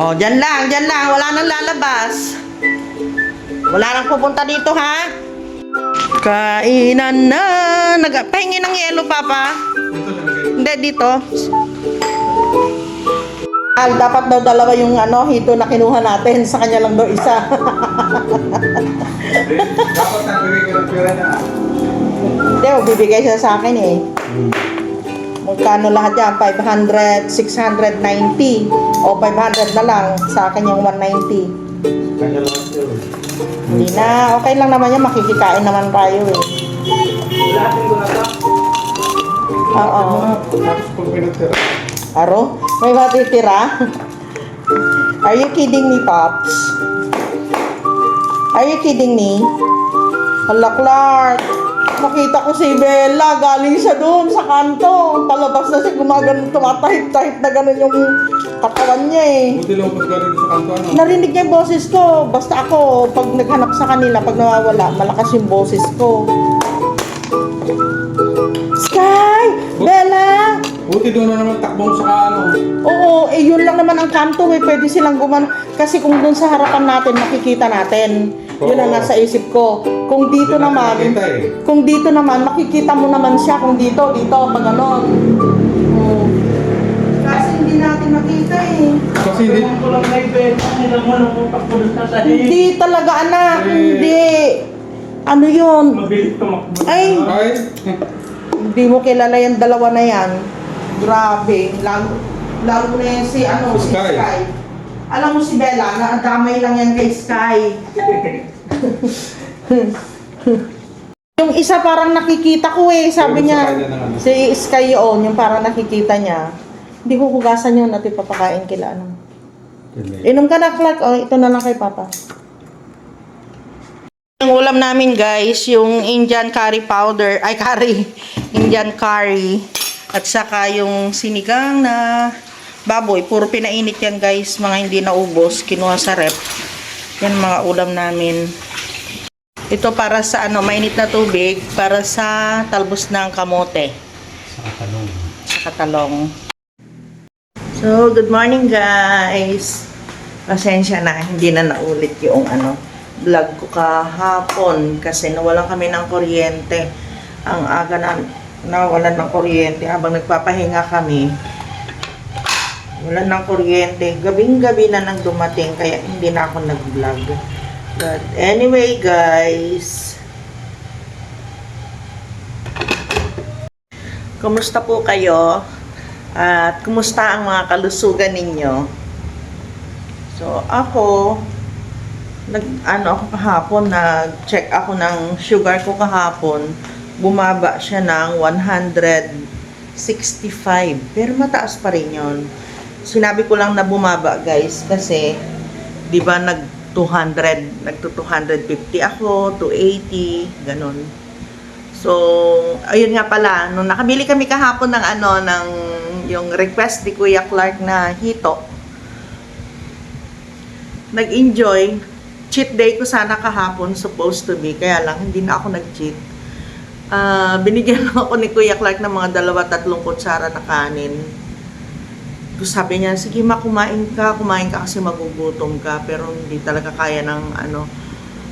Oh, dyan lang, dyan lang. Wala nang lalabas. Wala nang pupunta dito, ha? Kainan na. Nag Pahingi ng yelo, Papa. Hindi, dito. Al, dapat daw dalawa yung ano, hito na kinuha natin. Sa kanya lang daw isa. Dapat nagbibigay ko ng pera na. Hindi, magbibigay siya sa akin eh. Magkano lahat yan? 500, 690. O 500 na lang. Sa akin yung 190. Kanya lang yun. Hindi na. Okay lang naman yan. Makikikain naman tayo eh. Lahatin ko na ito. Oo. Tapos kung pinatira. Aro? May matitira? Are you kidding me, Pops? Are you kidding me? Hala, Clark. Nakita ko si Bella. Galing siya doon sa kanto. Palabas na siya gumagano. Tumatahip-tahip na gano'n yung katawan niya eh. Buti lang pag galing sa kanto ano. Narinig niya yung boses ko. Basta ako, pag naghanap sa kanila, pag nawawala, malakas yung boses ko. Sky! Bella! Buti doon na naman takbong sa ano. Oo, eh yun lang naman ang kanto eh. Pwede silang guman. Kasi kung dun sa harapan natin, makikita natin. Yun ang nasa isip ko. Kung dito natin naman, nakita eh. kung dito naman, makikita mo naman siya. Kung dito, dito, pag ganon. Oo. Kasi hindi natin makita eh. Kasi hindi. ko lang na ibenta nila mo nang pagpulos na sa Hindi talaga anak, Eh. hindi. Ano yun? Mabilis tumakbo. Ay, Ay. hindi mo kilala yung dalawa na yan. Grabe. Lalo, lalo na yan si, ano, si Sky. Sky. Alam mo si Bella, naadamay lang yan kay Sky. yung isa parang nakikita ko eh, sabi niya. na. Si Sky yun, yung parang nakikita niya. Hindi ko hugasan yun at ipapakain kila ano. Inom ka na, Clark. O, ito na lang kay Papa. Yung ulam namin, guys, yung Indian curry powder, ay curry, Indian curry, at saka yung sinigang na baboy. Puro pinainit yan, guys, mga hindi naubos, kinuha sa rep. Yan mga ulam namin. Ito para sa ano, mainit na tubig, para sa talbos ng kamote. Sa katalong. Sa katalong. So, good morning guys. Pasensya na, hindi na naulit yung ano, vlog ko kahapon kasi nawalan kami ng kuryente. Ang aga na nawalan ng kuryente habang nagpapahinga kami. Wala ng kuryente. Gabing-gabi na nang dumating kaya hindi na ako nag-vlog. But anyway guys, Kumusta po kayo? At kumusta ang mga kalusugan ninyo? So, ako, nag, ano ako kahapon, nag-check ako ng sugar ko kahapon. Bumaba siya ng 165. Pero mataas pa rin yun. Sinabi ko lang na bumaba, guys, kasi, di ba, nag 200, nag 250 ako, 280, ganun. So, ayun nga pala, nung nakabili kami kahapon ng ano, ng yung request ni Kuya Clark na hito, nag-enjoy. Cheat day ko sana kahapon, supposed to be, kaya lang hindi na ako nag-cheat. Ah, binigyan ako ni Kuya Clark ng mga dalawa, tatlong kutsara na kanin. Sabi niya, sige ma, kumain ka, kumain ka kasi magugutom ka, pero hindi talaga kaya ng ano,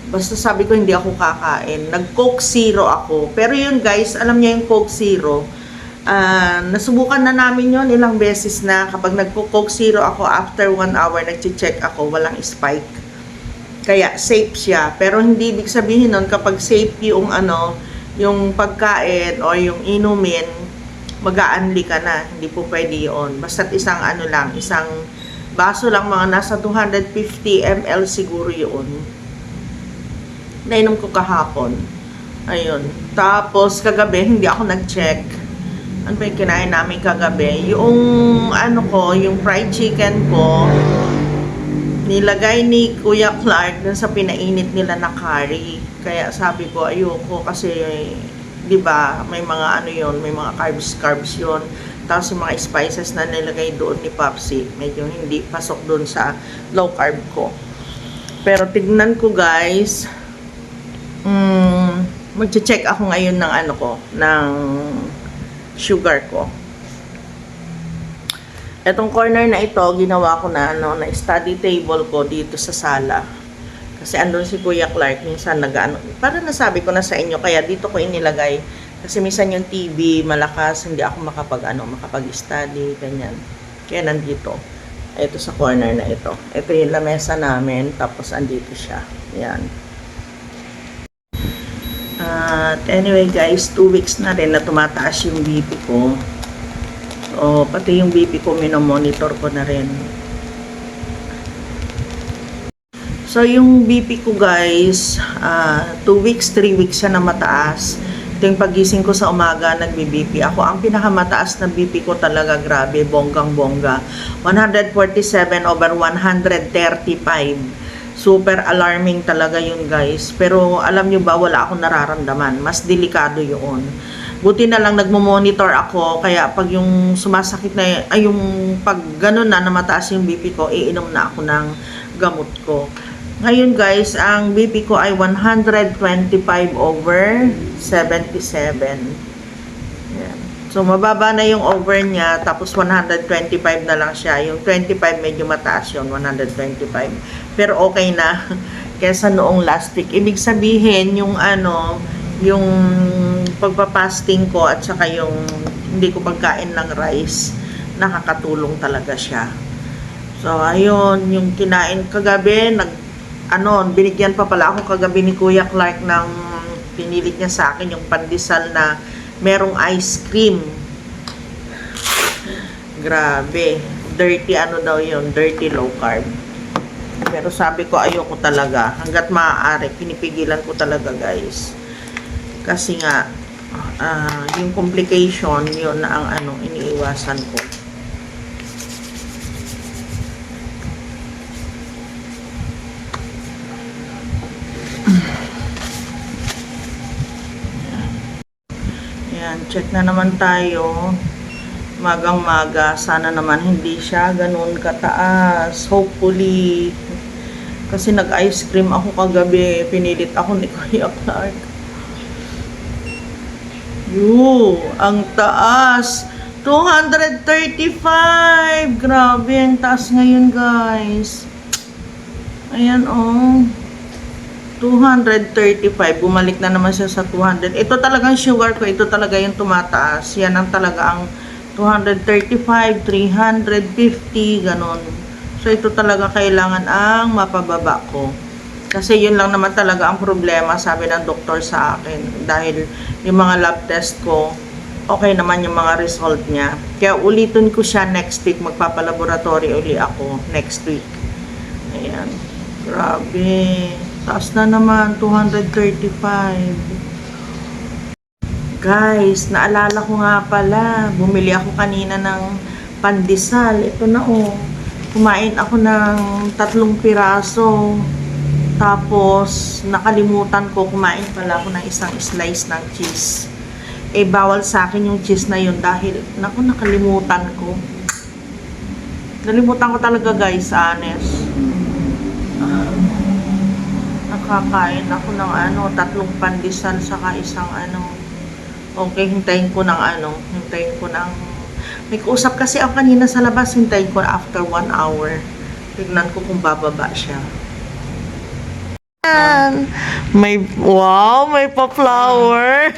Basta sabi ko hindi ako kakain. Nag-Coke Zero ako. Pero yun guys, alam niya yung Coke Zero. Ah, nasubukan na namin yon ilang beses na. Kapag nag-Coke Zero ako, after one hour, nag-check ako, walang spike. Kaya safe siya. Pero hindi ibig sabihin nun kapag safe yung ano, yung pagkain o yung inumin, mag-aanli ka na. Hindi po pwede yun. Basta't isang ano lang, isang baso lang mga nasa 250 ml siguro yun nainom ko kahapon. Ayun. Tapos, kagabi, hindi ako nag-check. Ano ba yung kinain namin kagabi? Yung, ano ko, yung fried chicken ko, nilagay ni Kuya Clark dun sa pinainit nila na curry. Kaya sabi ko, ayoko kasi, di ba, may mga ano yon may mga carbs, carbs yon Tapos yung mga spices na nilagay doon ni Popsy, medyo hindi pasok doon sa low carb ko. Pero tignan ko guys, mm, magche-check ako ngayon ng ano ko, ng sugar ko. Etong corner na ito, ginawa ko na ano, na study table ko dito sa sala. Kasi andun si Kuya Clark, minsan nag ano, parang nasabi ko na sa inyo, kaya dito ko inilagay. Kasi minsan yung TV, malakas, hindi ako makapag, ano, makapag-study, ganyan. Kaya nandito. Ito sa corner na ito. Ito yung lamesa namin, tapos andito siya. Yan. At anyway guys, two weeks na rin na tumataas yung BP ko. So, pati yung BP ko, minomonitor ko na rin. So, yung BP ko guys, 2 weeks, 3 weeks siya na mataas. Ito yung pagising ko sa umaga, nagbi-BP ako. Ang pinakamataas na BP ko talaga, grabe, bonggang-bongga. 147 over 135. Super alarming talaga yun guys. Pero alam nyo ba, wala akong nararamdaman. Mas delikado yun. Buti na lang nagmo-monitor ako, kaya pag yung sumasakit na, ay yung pag ganun na, na mataas yung BP ko, iinom na ako ng gamot ko. Ngayon guys, ang BP ko ay 125 over 77. Yan. So, mababa na yung over niya, tapos 125 na lang siya. Yung 25 medyo mataas yun, 125. Pero okay na, kesa noong last week. Ibig sabihin, yung ano, yung pagpapasting ko at saka yung hindi ko pagkain ng rice, nakakatulong talaga siya. So, ayun, yung kinain kagabi, nag, ano, binigyan pa pala ako kagabi ni Kuya Clark ng pinilit niya sa akin yung pandesal na merong ice cream. Grabe. Dirty ano daw yun, dirty low carb. Pero sabi ko ayoko talaga. Hanggat maaari, pinipigilan ko talaga guys. Kasi nga, ah, yung complication, yun na ang ano, iniiwasan ko. Ayan, check na naman tayo. Magang-maga. Sana naman hindi siya ganun kataas. Hopefully. Kasi nag-ice cream ako kagabi. Pinilit ako ni Kuya Clark. Yo, ang taas. 235. Grabe, ang taas ngayon, guys. Ayan, oh. 235. Bumalik na naman siya sa 200. Ito talagang sugar ko. Ito talaga yung tumataas. Yan ang talaga ang 235, 350, ganon. So, ito talaga kailangan ang mapababa ko. Kasi yun lang naman talaga ang problema, sabi ng doktor sa akin. Dahil yung mga lab test ko, okay naman yung mga result niya. Kaya ulitin ko siya next week. Magpapalaboratory uli ako next week. Ayan. Grabe. Taas na naman. 235. Guys, naalala ko nga pala. Bumili ako kanina ng pandesal. Ito na oh. Kumain ako ng tatlong piraso. Tapos, nakalimutan ko, kumain pala ako ng isang slice ng cheese. Eh, bawal sa akin yung cheese na yun dahil, naku, nakalimutan ko. Nalimutan ko talaga guys, honest. Ah, nakakain ako ng ano, tatlong pandesal saka isang ano. Okay, hintayin ko ng ano, hintayin ko ng may kausap kasi ako kanina sa labas, hintayin ko after one hour. Tignan ko kung bababa siya. Yan. May, wow, may pa-flower.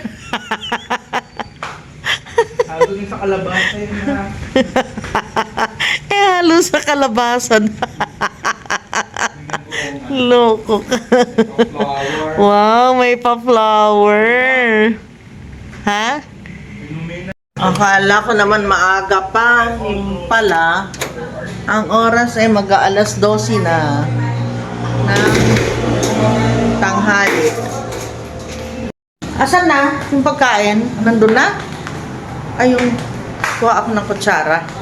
Halo sa kalabasa yun na. eh, halo sa kalabasan. Loko ka. Wow, may pa-flower. Ha? Akala ko naman maaga pa. Yung pala, ang oras ay mag-aalas 12 na ng tanghali. Asan na yung pagkain? Nandun na? Ayun, kuha ako ng kutsara.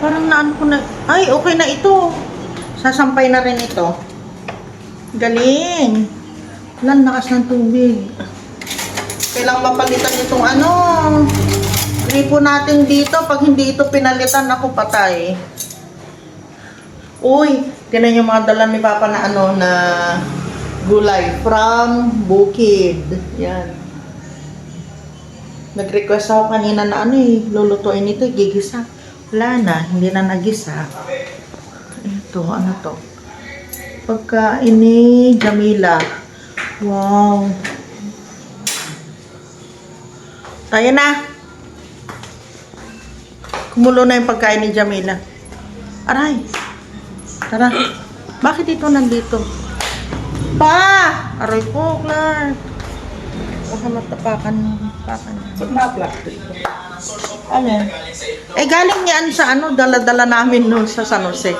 Parang naan ko na, ay okay na ito. Sasampay na rin ito. Galing. Lan, lakas ng tubig. Kailangan mapalitan itong ano. Gripo natin dito. Pag hindi ito pinalitan, ako patay. Uy, tinan yung mga dala ni Papa na ano na gulay from Bukid. Yan. Nag-request ako kanina na ano eh, lulutuin ito, gigisa. Wala na, hindi na nagisa. Ito, ano to? Pagkain ni Jamila. Wow. Tayo na. Kumulo na yung pagkain ni Jamila. Aray. Tara. Bakit ito nandito? Pa! Aray ko, Clark. Baka matapakan mo. Mo. Ba't na-plastic? Alin? Eh, galing yan sa ano, dala-dala namin noon sa San Jose.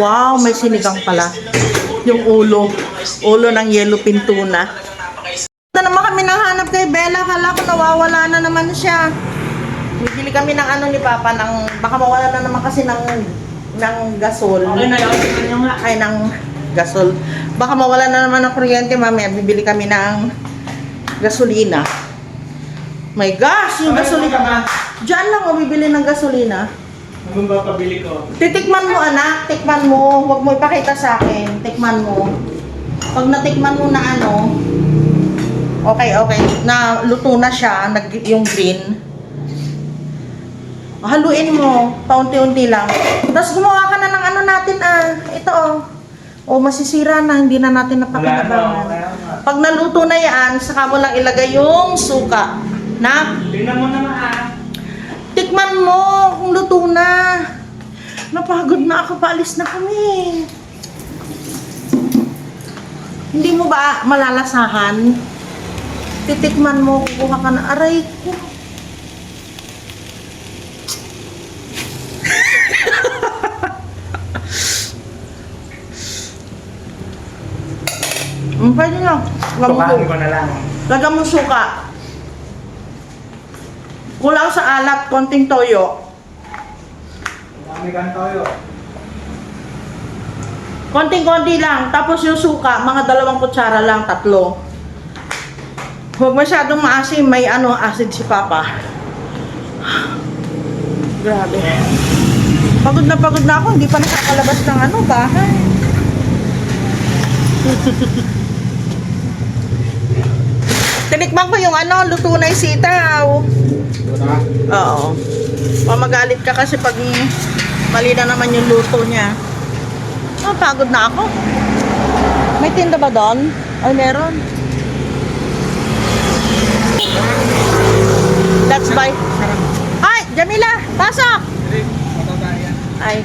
Wow, may sinigang pala. Yung ulo. Ulo ng yellow pintuna. Na naman kami nanghanap kay Bella. Kala ko nawawala na naman siya. Bibili kami ng ano ni Papa, ng, baka mawala na naman kasi ng, ng gasol. Okay na yun. Ay, ng gasol. Baka mawala na naman ng kuryente, mamaya bibili kami ng gasolina. My gosh, yung gasolina. Diyan lang o bibili ng gasolina. Anong ba pabili ko? Titikman mo anak, tikman mo. Huwag mo ipakita sa akin. Tikman mo. Pag natikman mo na ano, okay, okay. Na luto na siya, nag, yung green. Haluin mo, paunti-unti lang. Tapos gumawa ka na ng ano natin ah. Ito oh. O masisira na, hindi na natin Wala na, napakinabangan. Pag naluto na yan, saka mo lang ilagay yung suka. Na? Tingnan mo naman ah. Tikman mo kung luto na. Napagod na ako, paalis na kami. Hindi mo ba malalasahan? Titikman mo, kukuha ka na. Aray ko. Mm, pwede na. Lagyan mo- Tukahan ko na lang. Lagyan mo suka. Kulang sa alat, konting toyo. Dami kang toyo. Konting-konti lang. Tapos yung suka, mga dalawang kutsara lang, tatlo. Huwag masyadong maasim, may ano, acid si Papa. Grabe. Pagod na pagod na ako, hindi pa nakakalabas ng ano, bahay. Tinikman ko yung ano, luto na yung sitaw. Oo. Mamagalit ka kasi pag mali na naman yung luto niya. Ah, pagod na ako. May tinda ba doon? Ay, meron. Let's buy. Ay, Jamila, pasok! Ay.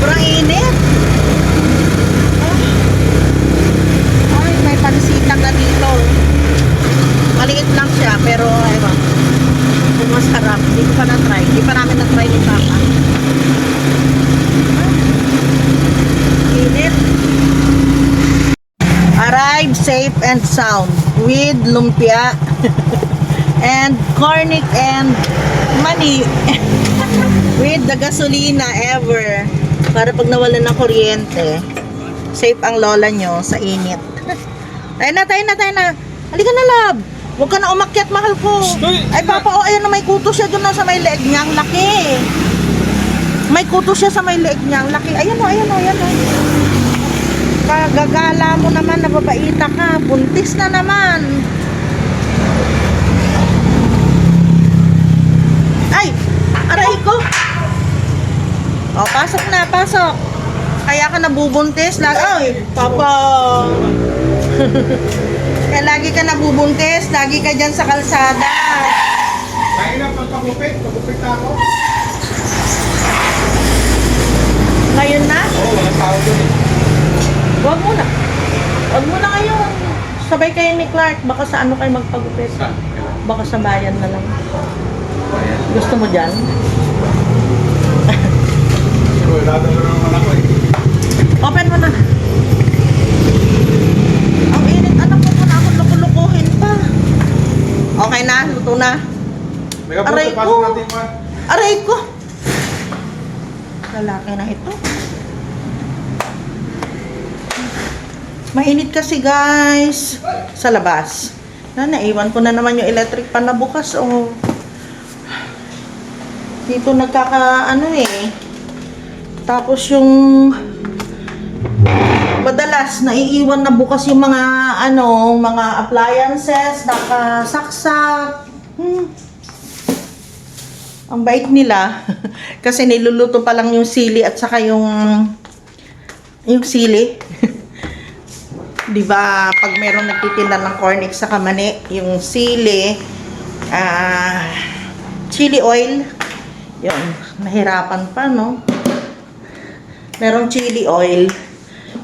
Sobrang init. Ay, may pansita ka dito. Maliit lang siya, pero ewan. Kung masarap. Hindi ko pa na-try. Hindi pa namin na-try ni Papa. Init. Arrive safe and sound with lumpia and cornic and money with the gasolina ever para pag nawalan ng kuryente safe ang lola nyo sa init tayo na tayo na tayo na halika na love huwag ka na umakyat mahal ko Uy! ay papa oh ayan na may kuto siya doon na sa may leeg niya ang laki may kuto siya sa may leeg niya ang laki ayan o ayan o ayan o Kagagala mo naman, nababaita ka. Buntis na naman. Ay! Aray ko! O, pasok na, pasok. Kaya ka nabubuntis. Lagi, ay, papa. Kaya lagi ka nabubuntis. Lagi ka dyan sa kalsada. Kaya na pagpagupit, pagupit na ako. Ngayon na? Oo, walang tao doon eh. Huwag muna. Huwag muna ngayon. Sabay kayo ni Clark. Baka sa ano kayo magpagupit. Baka sa bayan na lang. Gusto mo dyan? Eh. Open mo na. Ang init. Anak ko muna ako lukulukuhin pa. Okay na? Luto na? Kapuso, Aray pasok ko. natin man. Aray ko! Lalaki na ito. Mainit kasi guys sa labas. Na, naiwan ko na naman yung electric pan na bukas. Oh. Dito nagkaka ano eh. Tapos yung madalas naiiwan na bukas yung mga ano, mga appliances, nakasaksak. Hmm. Ang bait nila kasi niluluto pa lang yung sili at saka yung yung sili. 'Di ba pag meron nagtitinda ng cornix sa kamani, yung sili, ah chili oil, yun, nahirapan pa, no? Merong chili oil,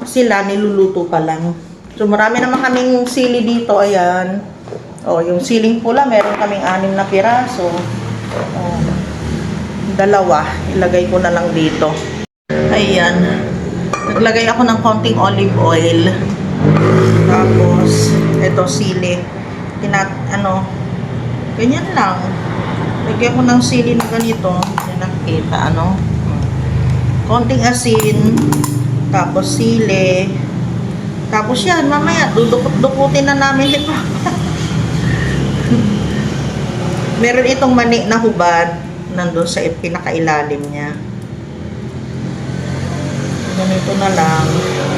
sila niluluto pa lang. So, marami naman kaming sili dito, ayan. O, yung siling pula, meron kaming anim na piraso. O, dalawa, ilagay ko na lang dito. Ayan. Naglagay ako ng konting olive oil. Tapos, ito sili. Tinat, ano, ganyan lang. Lagyan ko ng sili na ganito. Nakikita, ano. Konting asin. Tapos sili. Tapos yan, mamaya, dudukot-dukutin na namin ito. Meron itong mani na hubad. Nandun sa pinakailalim niya. Ganito na lang.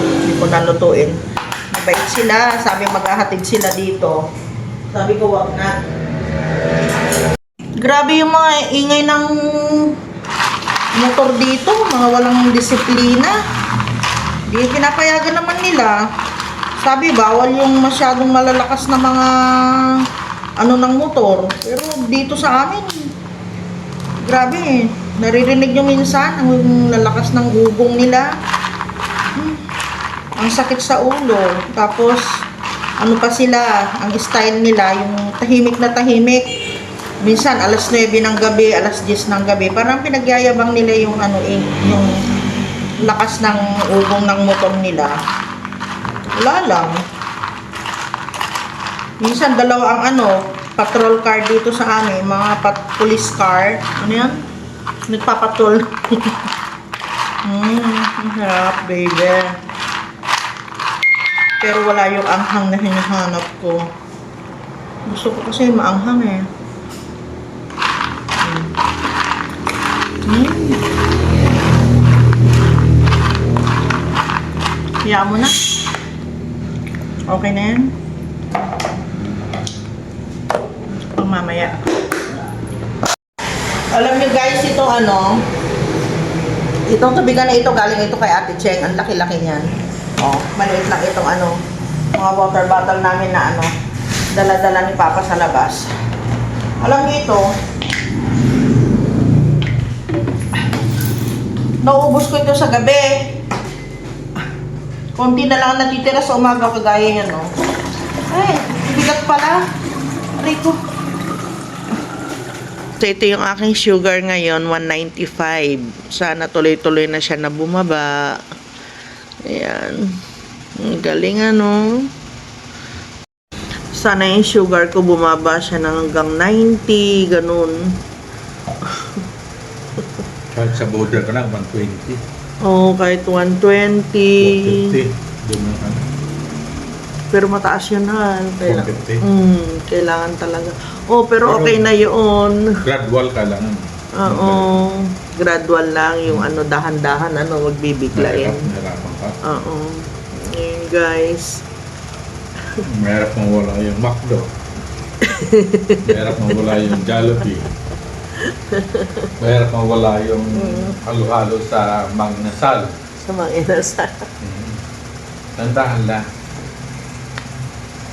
Hindi ko nalutuin. Mabait sila. Sabi maghahatid sila dito. Sabi ko, wag na. Grabe yung mga ingay ng motor dito. Mga walang disiplina. Di pinapayagan naman nila. Sabi, bawal yung masyadong malalakas na mga ano ng motor. Pero dito sa amin, grabe. Naririnig nyo minsan ang lalakas ng gugong nila. Hmm, ang sakit sa ulo. Tapos, ano pa sila, ang style nila, yung tahimik na tahimik. Minsan, alas 9 ng gabi, alas 10 ng gabi. Parang pinagyayabang nila yung ano eh, yung lakas ng ugong ng motor nila. Wala lang. Minsan, dalawa ang ano, patrol car dito sa amin, mga pat police car. Ano yan? Nagpapatrol. Ang harap, baby. Pero wala yung anghang na hinahanap ko. Gusto ko kasi maanghang eh. Hiya mo na. Okay na yan. Pang. Alam niyo guys, ito ano, itong tubigan na ito, galing ito kay Ate Cheng. Ang laki-laki niyan. Oh, maliit lang itong ano, mga water bottle namin na ano, dala-dala ni Papa sa labas. Alam niyo ito, naubos ko ito sa gabi. Konti na lang ang natitira sa umaga kagaya yan, no? Ay, bigat pala. Aray ko. So, ito yung aking sugar ngayon, 195. Sana tuloy-tuloy na siya na bumaba. Ayan. Ang galing, ano? Sana yung sugar ko bumaba siya ng hanggang 90, ganun. Kahit sa border ka lang, 120. Oo, oh, kahit 120. 150. Doon na ano. Pero mataas yun ha. Kailangan, 150. mm, kailangan talaga. Oh, pero Pero- okay na yun. Gradual ka lang. Oo. Gradual lang yung ano, dahan-dahan, ano, wag bibiglain. Mahirap, mahirapan ka. Oo. Ngayon, guys. Mahirap mawala yung McDo. Mahirap mawala yung Jollibee. Mahirap mawala yung halo-halo sa Magnasal. Sa mga inasal. Tandahan lang.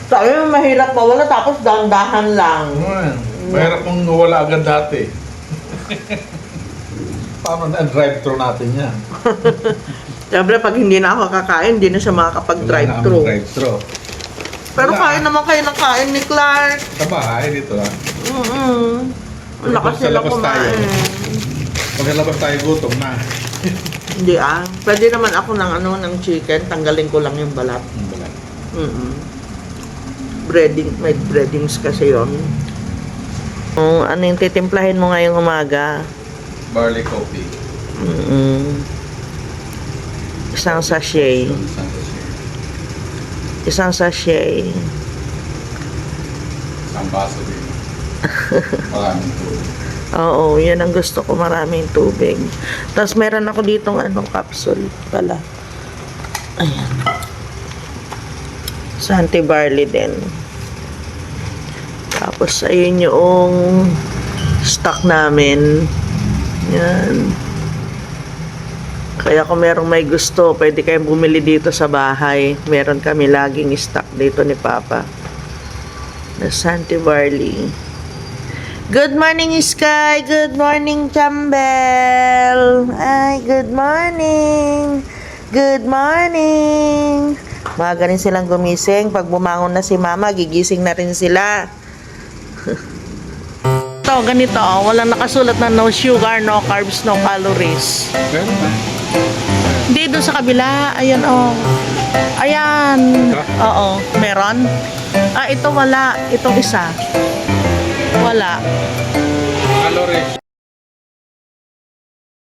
Sabi mo, mahirap mawala, tapos dahan-dahan lang. Mm. Mahirap mong nawala agad dati. Paano na drive-thru natin yan? Siyempre, pag hindi na ako kakain, hindi na siya makakapag-drive-thru. drive-thru. Pero Wala. kain naman kayo ng kain ni Clark. Sa bahay dito ah. Mm-mm. Ang lakas Sa nila labas tayo. kumain. Pagkalabas tayo gutom na. Hindi ah. Pwede naman ako ng ano, ng chicken. Tanggalin ko lang yung balat. Ang balat. Mm Breading, may breadings kasi yon. Oh, ano yung titimplahin mo ngayong umaga? Barley coffee. Mm Isang sachet. Isang sachet. Isang baso din. Maraming tubig. Oo, yan ang gusto ko, maraming tubig. Tapos meron ako ditong ano, capsule pala. Ayan. Santi barley din. Tapos ayun yung stock namin. Yan. Kaya kung merong may gusto, pwede kayong bumili dito sa bahay. Meron kami laging stock dito ni Papa. Na Santi Barley. Good morning, Sky. Good morning, Chambel. Ay, good morning. Good morning. Maaga rin silang gumising. Pag bumangon na si Mama, gigising na rin sila. Ito, ganito. oh. Walang nakasulat na no sugar, no carbs, no calories. Hindi, doon sa kabila. Ayan, oh. Ayan. Oo, meron. Ah, ito wala. Itong isa. Wala.